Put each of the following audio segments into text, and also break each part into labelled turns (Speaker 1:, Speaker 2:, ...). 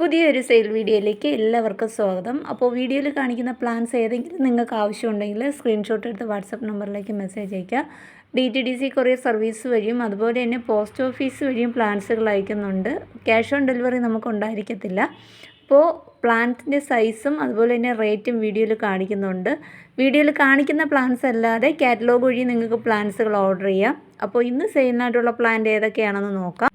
Speaker 1: പുതിയൊരു സെയിൽ വീഡിയോയിലേക്ക് എല്ലാവർക്കും സ്വാഗതം. അപ്പോൾ വീഡിയോയിൽ കാണിക്കുന്ന പ്ലാൻസ് ഏതെങ്കിലും നിങ്ങൾക്ക് ആവശ്യമുണ്ടെങ്കിൽ സ്ക്രീൻഷോട്ട് എടുത്ത് വാട്സപ്പ് നമ്പറിലേക്ക് മെസ്സേജ് അയയ്ക്കുക. D T D C courier service വഴിയും അതുപോലെ തന്നെ പോസ്റ്റ് ഓഫീസ് വഴിയും പ്ലാൻസുകൾ അയക്കുന്നുണ്ട്. ക്യാഷ് ഓൺ ഡെലിവറി നമുക്ക് ഉണ്ടായിരിക്കത്തില്ല. അപ്പോൾ പ്ലാന്റിന്റെ സൈസും അതുപോലെ തന്നെ റേറ്റും വീഡിയോയിൽ കാണിക്കുന്നുണ്ട്. വീഡിയോയിൽ കാണിക്കുന്ന പ്ലാൻസ് അല്ലാതെ കാറ്റലോഗ് വഴി നിങ്ങൾക്ക് പ്ലാൻസുകൾ ഓർഡർ ചെയ്യാം. അപ്പോൾ ഇന്ന് സെയിലിനായിട്ടുള്ള പ്ലാന്റ് ഏതൊക്കെയാണെന്ന് നോക്കാം.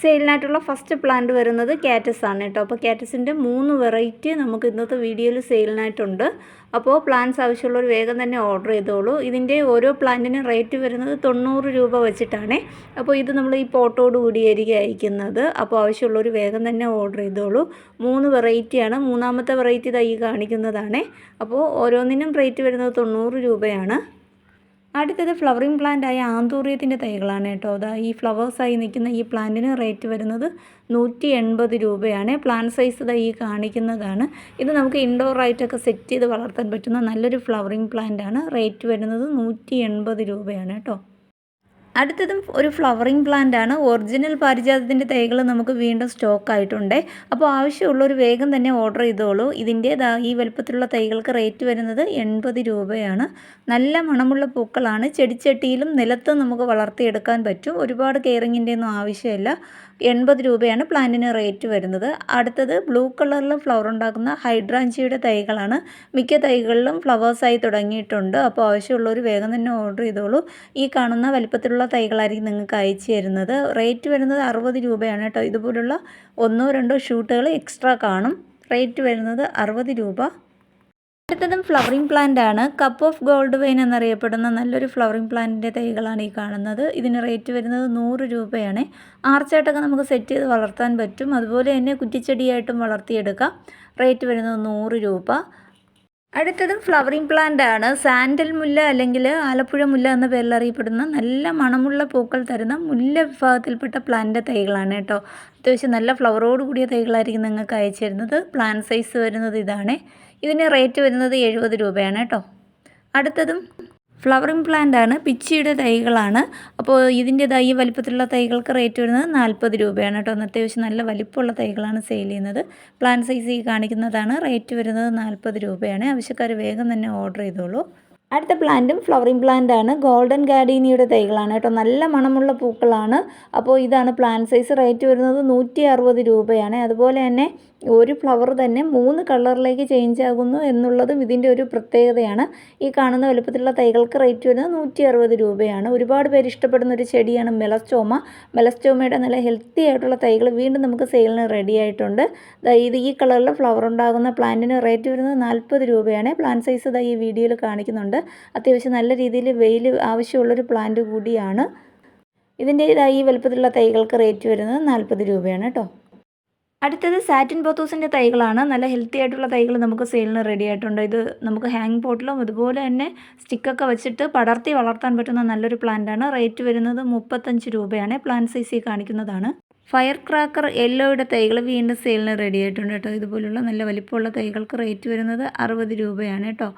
Speaker 1: സെയിലിനായിട്ടുള്ള ഫസ്റ്റ് പ്ലാന്റ് വരുന്നത് കാറ്റസ് ആണ് കേട്ടോ. അപ്പോൾ കാറ്റസിന്റെ മൂന്ന് വെറൈറ്റി നമുക്ക് ഇന്നത്തെ വീഡിയോയിൽ സെയിലിനായിട്ടുണ്ട്. അപ്പോൾ പ്ലാന്റ്സ് ആവശ്യമുള്ളവർ വേഗം തന്നെ ഓർഡർ ചെയ്തോളൂ. ഇതിന്റെ ഓരോ പ്ലാന്റിനും റേറ്റ് വരുന്നത് തൊണ്ണൂറ് രൂപ വെച്ചിട്ടാണ്. അപ്പോൾ ഇത് നമ്മൾ ഈ പോട്ടോട് കൂടിയായിരിക്കും അയക്കുന്നത്. അപ്പോൾ ആവശ്യമുള്ളവർ വേഗം തന്നെ ഓർഡർ ചെയ്തോളൂ. മൂന്ന് വെറൈറ്റിയാണ് മൂന്നാമത്തെ വെറൈറ്റി തൈ കാണിക്കുന്നതാണ്. അപ്പോൾ ഓരോന്നിനും റേറ്റ് വരുന്നത് തൊണ്ണൂറ് രൂപയാണ്. അടുത്തത് ഫ്ലവറിങ് പ്ലാന്റ് ആയ ആന്തൂറിയത്തിന്റെ തൈകളാണ് കേട്ടോ. അതാ ഈ ഫ്ലവേഴ്സായി നിൽക്കുന്ന ഈ പ്ലാന്റിന് റേറ്റ് വരുന്നത് നൂറ്റി എൺപത് രൂപയാണ് പ്ലാന്റ് സൈസ് ഈ കാണിക്കുന്നതാണ്. ഇത് നമുക്ക് ഇൻഡോറായിട്ടൊക്കെ സെറ്റ് ചെയ്ത് വളർത്താൻ പറ്റുന്ന നല്ലൊരു ഫ്ലവറിങ് പ്ലാന്റ് ആണ്. റേറ്റ് വരുന്നത് നൂറ്റി എൺപത് രൂപയാണ് കേട്ടോ. അടുത്തതും ഒരു ഫ്ലവറിങ് പ്ലാന്റ് ആണ്. ഒറിജിനൽ പാരിജാതത്തിന്റെ തൈകൾ നമുക്ക് വീണ്ടും സ്റ്റോക്ക് ആയിട്ടുണ്ട്. അപ്പോൾ ആവശ്യമുള്ളൊരു വേഗം തന്നെ ഓർഡർ ചെയ്തോളൂ. ഇതിന്റെ ഈ വലുപ്പത്തിലുള്ള തൈകൾക്ക് റേറ്റ് വരുന്നത് എൺപത് രൂപയാണ്. നല്ല മണമുള്ള പൂക്കളാണ്. ചെടിച്ചട്ടിയിലും നിലത്തും നമുക്ക് വളർത്തിയെടുക്കാൻ പറ്റും. ഒരുപാട് കെയറിങ്ങിന്റെ ഒന്നും ആവശ്യമില്ല. എൺപത് രൂപയാണ് പ്ലാന്റിന് റേറ്റ് വരുന്നത്. അടുത്തത് ബ്ലൂ കളറിൽ ഫ്ലവർ ഉണ്ടാക്കുന്ന ഹൈഡ്രാഞ്ചിയുടെ തൈകളാണ്. മിക്ക തൈകളിലും ഫ്ലവേഴ്സായി തുടങ്ങിയിട്ടുണ്ട്. അപ്പോൾ ആവശ്യമുള്ളവർ വേഗം തന്നെ ഓർഡർ ചെയ്തോളൂ. ഈ കാണുന്ന വലിപ്പത്തിലുള്ള തൈകളായിരിക്കും നിങ്ങൾക്ക് അയച്ചു തരുന്നത്. റേറ്റ് വരുന്നത് അറുപത് രൂപയാണ് കേട്ടോ. ഇതുപോലുള്ള ഒന്നോ രണ്ടോ ഷൂട്ടുകൾ എക്സ്ട്രാ കാണും. റേറ്റ് വരുന്നത് അറുപത് രൂപ. അടുത്തതും ഫ്ലവറിംഗ് പ്ലാന്റ് ആണ്. കപ്പ് ഓഫ് ഗോൾഡ് വെയിൻ എന്നറിയപ്പെടുന്ന നല്ലൊരു ഫ്ലവറിംഗ് പ്ലാന്റിന്റെ തൈകളാണ് ഈ കാണുന്നത്. ഇതിന് റേറ്റ് വരുന്നത് നൂറ് രൂപയാണ്. ആർച്ചായിട്ടൊക്കെ നമുക്ക് സെറ്റ് ചെയ്ത് വളർത്താൻ പറ്റും. അതുപോലെ തന്നെ കുറ്റിച്ചെടിയായിട്ടും വളർത്തിയെടുക്കാം. റേറ്റ് വരുന്നത് നൂറ് രൂപ. അടുത്തതും ഫ്ലവറിംഗ് പ്ലാന്റ് ആണ്. സാൻഡൽ മുല്ല അല്ലെങ്കിൽ ആലപ്പുഴ മുല്ല എന്ന പേരിൽ അറിയപ്പെടുന്ന നല്ല മണമുള്ള പൂക്കൾ തരുന്ന മുല്ല വിഭാഗത്തിൽപ്പെട്ട പ്ലാന്റ് തൈകളാണ് കേട്ടോ. അത്യാവശ്യം നല്ല ഫ്ലവറോട് കൂടിയ തൈകളായിരിക്കും നിങ്ങൾക്ക് അയച്ചു തരുന്നത്. പ്ലാന്റ് സൈസ് വരുന്നത് ഇതാണ്. ഇതിന് റേറ്റ് വരുന്നത് എഴുപത് രൂപയാണ് കേട്ടോ. അടുത്തതും ഫ്ലവറിംഗ് പ്ലാന്റ് ആണ് പിച്ചിയുടെ തൈകളാണ്. അപ്പോൾ ഇതിന്റെ തൈ വലിപ്പത്തിലുള്ള തൈകൾക്ക് റേറ്റ് വരുന്നത് നാൽപ്പത് രൂപയാണ് കേട്ടോ. അത്യാവശ്യം നല്ല വലിപ്പമുള്ള തൈകളാണ് സെയിൽ ചെയ്യുന്നത്. പ്ലാന്റ് സൈസ് ഈ കാണിക്കുന്നതാണ്. റേറ്റ് വരുന്നത് നാൽപ്പത് രൂപയാണ്. ആവശ്യക്കാർ വേഗം തന്നെ ഓർഡർ ചെയ്തോളൂ. അടുത്ത പ്ലാന്റും ഫ്ലവറിംഗ് പ്ലാന്റ് ആണ് ഗോൾഡൻ ഗാർഡീനിയുടെ തൈകളാണ് കേട്ടോ. നല്ല മണമുള്ള പൂക്കളാണ്. അപ്പോൾ ഇതാണ് പ്ലാന്റ് സൈസ്. റേറ്റ് വരുന്നത് നൂറ്റി രൂപയാണ്. അതുപോലെ തന്നെ ഒരു ഫ്ലവർ തന്നെ മൂന്ന് കളറിലേക്ക് ചേഞ്ച് ആകുന്നു എന്നുള്ളതും ഇതിന്റെ ഒരു പ്രത്യേകതയാണ്. ഈ കാണുന്ന വലുപ്പത്തിലുള്ള തൈകൾക്ക് റേറ്റ് വരുന്നത് നൂറ്റി അറുപത് രൂപയാണ്. ഒരുപാട് പേര് ഇഷ്ടപ്പെടുന്ന ഒരു ചെടിയാണ് മെലസ്റ്റോമ. മെലസ്റ്റോമയുടെ നല്ല ഹെൽത്തി ആയിട്ടുള്ള തൈകൾ വീണ്ടും നമുക്ക് സെയിലിന് റെഡി ആയിട്ടുണ്ട്. ഇത് ഈ കളറിൽ ഫ്ലവർ ഉണ്ടാകുന്ന പ്ലാന്റിന് റേറ്റ് വരുന്നത് നാൽപ്പത് രൂപയാണ്. പ്ലാന്റ് സൈസ് ഇതാ ഈ വീഡിയോയിൽ കാണിക്കുന്നുണ്ട്. അത്യാവശ്യം നല്ല രീതിയിൽ വെയിൽ ആവശ്യമുള്ളൊരു പ്ലാന്റ് കൂടിയാണ്. ഇതിന്റെ ഈ വലുപ്പത്തിലുള്ള തൈകൾക്ക് റേറ്റ് വരുന്നത് നാൽപ്പത് രൂപയാണ് കേട്ടോ. അടുത്തത് സാറ്റിൻ ബോത്തോസിന്റെ തൈകളാണ്. നല്ല ഹെൽത്തി ആയിട്ടുള്ള തൈകൾ നമുക്ക് സെയിലിന് റെഡി ആയിട്ടുണ്ട്. ഇത് നമുക്ക് ഹാങ് പോട്ടിലും അതുപോലെ തന്നെ സ്റ്റിക്കൊക്കെ വെച്ചിട്ട് പടർത്തി വളർത്താൻ പറ്റുന്ന നല്ലൊരു പ്ലാന്റാണ് റേറ്റ് വരുന്നത് മുപ്പത്തഞ്ച് രൂപയാണ്. പ്ലാന്റ് സൈസിൽ കാണിക്കുന്നതാണ്. ഫയർ ക്രാക്കർ യെല്ലോയുടെ തൈകൾ വീണ്ടും സെയിലിന് റെഡി ആയിട്ടുണ്ട് കേട്ടോ. ഇതുപോലുള്ള നല്ല വലിപ്പമുള്ള തൈകൾക്ക് റേറ്റ് വരുന്നത് അറുപത് രൂപയാണ് കേട്ടോ.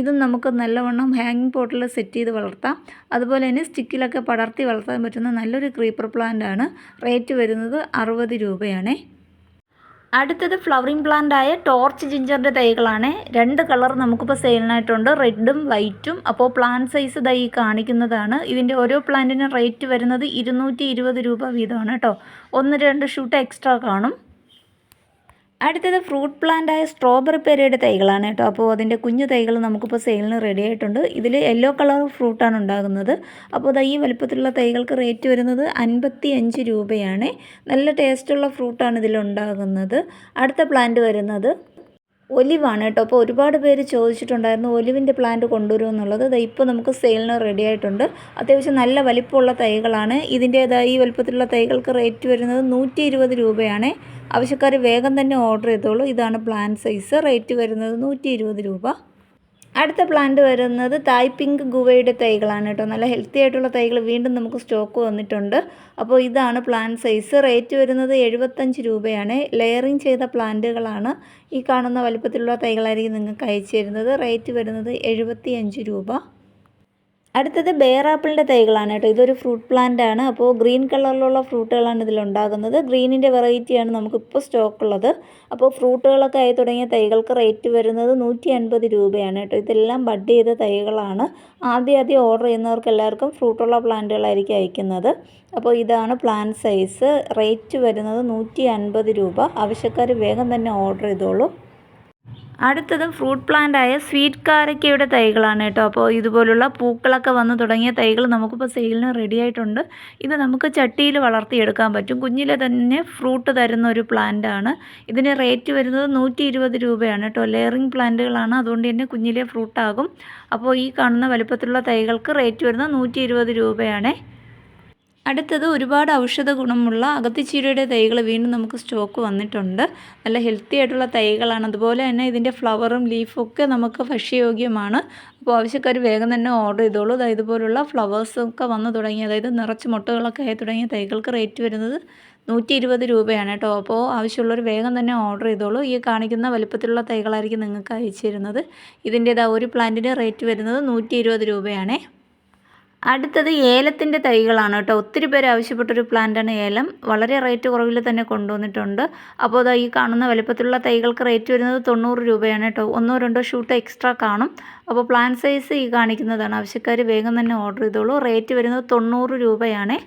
Speaker 1: ഇതും നമുക്ക് നല്ലവണ്ണം ഹാങ്ങിങ് പോട്ടിൽ സെറ്റ് ചെയ്ത് വളർത്താം. അതുപോലെ തന്നെ സ്റ്റിക്കിലൊക്കെ പടർത്തി വളർത്താൻ പറ്റുന്ന നല്ലൊരു ക്രീപ്പർ പ്ലാന്റ് ആണ്. റേറ്റ് വരുന്നത് അറുപത് രൂപയാണേ. അടുത്തത് ഫ്ലവറിംഗ് പ്ലാന്റ് ആയ ടോർച്ച് ജിഞ്ചറിന്റെ തൈകളാണ്. രണ്ട് കളർ നമുക്കിപ്പോൾ സെയിലിനായിട്ടുണ്ട് റെഡും വൈറ്റും അപ്പോൾ പ്ലാന്റ് സൈസ് തൈ കാണിക്കുന്നതാണ്. ഇതിന്റെ ഓരോ പ്ലാന്റിനും റേറ്റ് വരുന്നത് ഇരുന്നൂറ്റി രൂപ വീതമാണ് കേട്ടോ. ഒന്ന് രണ്ട് ഷൂട്ട് എക്സ്ട്രാ കാണും. അടുത്തത് ഫ്രൂട്ട് പ്ലാന്റ് ആയ സ്ട്രോബെറി പെരയുടെ തൈകളാണ് കേട്ടോ. അപ്പോൾ അതിന്റെ കുഞ്ഞു തൈകൾ നമുക്കിപ്പോൾ സെയിലിന് റെഡി ആയിട്ടുണ്ട്. ഇതിൽ യെല്ലോ കളർ ഫ്രൂട്ടാണ് ഉണ്ടാകുന്നത്. അപ്പോൾ അത് ഈ വലുപ്പത്തിലുള്ള തൈകൾക്ക് റേറ്റ് വരുന്നത് അൻപത്തി അഞ്ച് രൂപയാണ്. നല്ല ടേസ്റ്റുള്ള ഫ്രൂട്ടാണ് ഇതിലുണ്ടാകുന്നത് അടുത്ത പ്ലാന്റ് വരുന്നത് ഒലിവാണ് കേട്ടോ. അപ്പോൾ ഒരുപാട് പേര് ചോദിച്ചിട്ടുണ്ടായിരുന്നു ഒലിവിന്റെ പ്ലാന്റ് കൊണ്ടുവരും എന്നുള്ളത്. അത് ഇപ്പോൾ നമുക്ക് സെയിലിന് റെഡി ആയിട്ടുണ്ട്. അത്യാവശ്യം നല്ല വലിപ്പമുള്ള തൈകളാണ്. ഇതിന്റേതായ ഈ വലിപ്പത്തിലുള്ള തൈകൾക്ക് റേറ്റ് വരുന്നത് നൂറ്റി ഇരുപത് രൂപയാണ്. ആവശ്യക്കാർ വേഗം തന്നെ ഓർഡർ ചെയ്തോളൂ. ഇതാണ് പ്ലാന്റ് സൈസ് റേറ്റ് വരുന്നത് നൂറ്റി രൂപ. അടുത്ത പ്ലാന്റ് വരുന്നത് തായ് പിങ്ക് ഗുവയുടെ തൈകളാണ് കേട്ടോ. നല്ല ഹെൽത്തി ആയിട്ടുള്ള തൈകൾ വീണ്ടും നമുക്ക് സ്റ്റോക്ക് വന്നിട്ടുണ്ട്. അപ്പോൾ ഇതാണ് പ്ലാന്റ് സൈസ് റേറ്റ് വരുന്നത് എഴുപത്തഞ്ച് രൂപയാണ്. ലെയറിങ് ചെയ്ത പ്ലാന്റുകളാണ് ഈ കാണുന്ന വലുപ്പത്തിലുള്ള തൈകളായിരിക്കും നിങ്ങൾക്ക് അയച്ചു തരുന്നത്. റേറ്റ് വരുന്നത് എഴുപത്തി രൂപ. അടുത്തത് ബെയർ ആപ്പിളിന്റെ തൈകളാണ് കേട്ടോ. ഇതൊരു ഫ്രൂട്ട് പ്ലാന്റ് ആണ്. അപ്പോൾ ഗ്രീൻ കളറിലുള്ള ഫ്രൂട്ടുകളാണ് ഇതിലുണ്ടാകുന്നത്. ഗ്രീനിന്റെ വെറൈറ്റിയാണ് നമുക്കിപ്പോൾ സ്റ്റോക്ക് ഉള്ളത്. അപ്പോൾ ഫ്രൂട്ടുകളൊക്കെ ആയി തുടങ്ങിയ തൈകൾക്ക് റേറ്റ് വരുന്നത് നൂറ്റി അൻപത് രൂപയാണ് കേട്ടോ. ഇതെല്ലാം ബഡ് ചെയ്ത തൈകളാണ്. ആദ്യം ആദ്യം ഓർഡർ ചെയ്യുന്നവർക്ക് എല്ലാവർക്കും ഫ്രൂട്ടുള്ള പ്ലാന്റുകളായിരിക്കും അയക്കുന്നത്. അപ്പോൾ ഇതാണ് പ്ലാൻ സൈസ് റേറ്റ് വരുന്നത് നൂറ്റി അൻപത് രൂപ. ആവശ്യക്കാർ വേഗം തന്നെ ഓർഡർ ചെയ്തോളൂ. അടുത്തത് ഫ്രൂട്ട് പ്ലാന്റ് ആയ സ്വീറ്റ് കാരക്കയുടെ തൈകളാണ് കേട്ടോ. അപ്പോൾ ഇതുപോലുള്ള പൂക്കളൊക്കെ വന്ന് തുടങ്ങിയ തൈകൾ നമുക്കിപ്പോൾ സെയിലിന് റെഡി ആയിട്ടുണ്ട്. ഇത് നമുക്ക് ചട്ടിയിൽ വളർത്തിയെടുക്കാൻ പറ്റും. കുഞ്ഞിലെ തന്നെ ഫ്രൂട്ട് തരുന്ന ഒരു പ്ലാന്റ് ആണ്. ഇതിന് റേറ്റ് വരുന്നത് നൂറ്റി ഇരുപത് രൂപയാണ് കേട്ടോ. ലെയറിങ് പ്ലാന്റുകളാണ് അതുകൊണ്ട് തന്നെ കുഞ്ഞിലെ ഫ്രൂട്ടാകും അപ്പോൾ ഈ കാണുന്ന വലുപ്പത്തിലുള്ള തൈകൾക്ക് റേറ്റ് വരുന്നത് നൂറ്റി രൂപയാണേ. അടുത്തത് ഒരുപാട് ഔഷധ ഗുണമുള്ള അകത്തിച്ചീരയുടെ തൈകൾ വീണ്ടും നമുക്ക് സ്റ്റോക്ക് വന്നിട്ടുണ്ട്. നല്ല ഹെൽത്തി ആയിട്ടുള്ള തൈകളാണ്. അതുപോലെ തന്നെ ഇതിന്റെ ഫ്ലവറും ലീഫൊക്കെ നമുക്ക് ഭക്ഷ്യയോഗ്യമാണ്. അപ്പോൾ ആവശ്യക്കാർ വേഗം തന്നെ ഓർഡർ ചെയ്തോളൂ. അതായത് ഇതുപോലുള്ള ഫ്ലവേഴ്സൊക്കെ വന്നു തുടങ്ങി അതായത് നിറച്ച് മുട്ടകളൊക്കെ ആയി തുടങ്ങിയ തൈകൾക്ക് റേറ്റ് വരുന്നത് നൂറ്റി ഇരുപത് രൂപയാണ് കേട്ടോ. അപ്പോൾ ആവശ്യമുള്ളവർ വേഗം തന്നെ ഓർഡർ ചെയ്തോളൂ. ഈ കാണിക്കുന്ന വലിപ്പത്തിലുള്ള തൈകളായിരിക്കും നിങ്ങൾക്ക് അയച്ചു തരുന്നത്. ഇതിന്റേതാ ഒരു പ്ലാന്റിന്റെ റേറ്റ് വരുന്നത് നൂറ്റി രൂപയാണേ. അടുത്തത് ഏലത്തിന്റെ തൈകളാണ് കേട്ടോ. ഒത്തിരി പേര് ആവശ്യപ്പെട്ടൊരു പ്ലാന്റാണ് ഏലം. വളരെ റേറ്റ് കുറവിൽ തന്നെ കൊണ്ടുവന്നിട്ടുണ്ട്. അപ്പോൾ അതാ ഈ കാണുന്ന വലുപ്പത്തിലുള്ള തൈകൾക്ക് റേറ്റ് വരുന്നത് തൊണ്ണൂറ് രൂപയാണ് കേട്ടോ. ഒന്നോ രണ്ടോ ഷൂട്ട് എക്സ്ട്രാ കാണും. അപ്പോൾ പ്ലാൻ സൈസ് ഈ കാണിക്കുന്നതാണ്. ആവശ്യക്കാർ വേഗം തന്നെ ഓർഡർ ചെയ്തോളൂ. റേറ്റ് വരുന്നത് തൊണ്ണൂറ് രൂപയാണേ.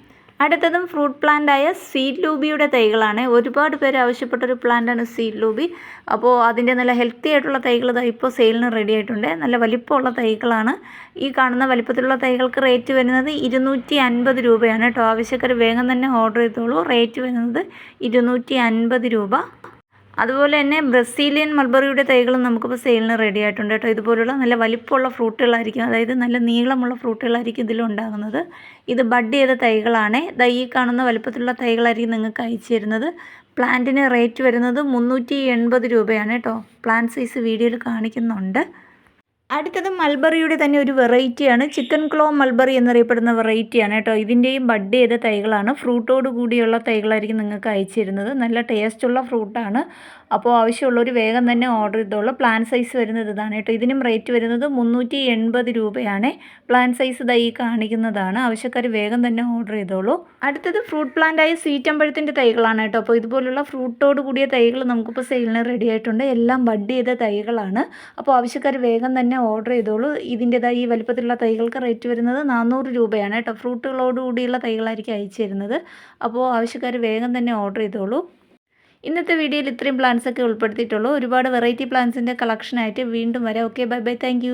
Speaker 1: അടുത്തതും ഫ്രൂട്ട് പ്ലാന്റായ സീഡ് ലൂബിയുടെ തൈകളാണ്. ഒരുപാട് പേര് ആവശ്യപ്പെട്ടൊരു പ്ലാന്റാണ് സീഡ് ലൂബി. അപ്പോൾ അതിന്റെ നല്ല ഹെൽത്തി ആയിട്ടുള്ള തൈകൾ ഇപ്പോൾ സെയിലിന് റെഡി ആയിട്ടുണ്ട്. നല്ല വലിപ്പമുള്ള തൈകളാണ്. ഈ കാണുന്ന വലിപ്പത്തിലുള്ള തൈകൾക്ക് റേറ്റ് വരുന്നത് ഇരുന്നൂറ്റി അൻപത് രൂപയാണ് കേട്ടോ. ആവശ്യക്കാർ വേഗം തന്നെ ഓർഡർ ചെയ്തോളൂ. റേറ്റ് വരുന്നത് ഇരുന്നൂറ്റി അൻപത് രൂപ. അതുപോലെ തന്നെ ബ്രസീലിയൻ മൾബറിയുടെ തൈകളും നമുക്കിപ്പോൾ സെയിലിന് റെഡി ആയിട്ടുണ്ട് കേട്ടോ. ഇതുപോലുള്ള നല്ല വലിപ്പമുള്ള ഫ്രൂട്ടുകളായിരിക്കും അതായത് നല്ല നീളമുള്ള ഫ്രൂട്ടുകളായിരിക്കും ഇതിലുണ്ടാകുന്നത് ഇത് ബഡ് ചെയ്ത തൈകളാണ്. ദൈ കാണുന്ന വലിപ്പത്തിലുള്ള തൈകളായിരിക്കും നിങ്ങൾക്ക് അയച്ചു തരുന്നത്. പ്ലാന്റിന് റേറ്റ് വരുന്നത് മുന്നൂറ്റി എൺപത് രൂപയാണ് കേട്ടോ. പ്ലാന്റ് സൈസ് വീഡിയോയിൽ കാണിക്കുന്നുണ്ട്. അടുത്തത് മൽബറിയുടെ തന്നെ ഒരു വെറൈറ്റിയാണ്. ചിക്കൻ ക്ലോ മൽബറി എന്നറിയപ്പെടുന്ന വെറൈറ്റിയാണ് കേട്ടോ. ഇതിന്റെയും ബഡ് ചെയ്ത തൈകളാണ്. ഫ്രൂട്ടോട് കൂടിയുള്ള തൈകളായിരിക്കും നിങ്ങൾക്ക് അയച്ചിരുന്നത്. നല്ല ടേസ്റ്റുള്ള ഫ്രൂട്ടാണ്. അപ്പോൾ ആവശ്യമുള്ളവർ വേഗം തന്നെ ഓർഡർ ചെയ്തോളൂ. പ്ലാൻ സൈസ് വരുന്നത് ഇതാണ് കേട്ടോ. ഇതിനും റേറ്റ് വരുന്നത് മുന്നൂറ്റി എൺപത് രൂപയാണ്. പ്ലാൻ സൈസ് ദൈ കാണിക്കുന്നതാണ്. ആവശ്യക്കാർ വേഗം തന്നെ ഓർഡർ ചെയ്തോളൂ. അടുത്തത് ഫ്രൂട്ട് പ്ലാന്റായ സ്വീറ്റമ്പഴത്തിന്റെ തൈകളാണ് കേട്ടോ. അപ്പോൾ ഇതുപോലുള്ള ഫ്രൂട്ടോട് കൂടിയ തൈകൾ നമുക്കിപ്പോൾ സെയിലിന് റെഡി ആയിട്ടുണ്ട്. എല്ലാം ബഡ് ചെയ്ത തൈകളാണ്. അപ്പോൾ ആവശ്യക്കാർ വേഗം തന്നെ ഓർഡർ ചെയ്തോളൂ. ഇതിന്റെതായി ഈ വലുപ്പത്തിലുള്ള തൈകൾക്ക് റേറ്റ് വരുന്നത് നാനൂറ് രൂപയാണ് കേട്ടോ. ഫ്രൂട്ടുകളോടുകൂടിയുള്ള തൈകളായിരിക്കും അയച്ചു തരുന്നത്. അപ്പോൾ ആവശ്യക്കാർ വേഗം തന്നെ ഓർഡർ ചെയ്തോളൂ. ഇന്നത്തെ വീഡിയോയിൽ ഇത്രയും പ്ലാൻസ് ഒക്കെ ഉൾപ്പെടുത്തിയിട്ടുള്ളൂ. ഒരുപാട് വെറൈറ്റി പ്ലാൻസിന്റെ കളക്ഷനായിട്ട് വീണ്ടും വരാം. Okay bye bye thank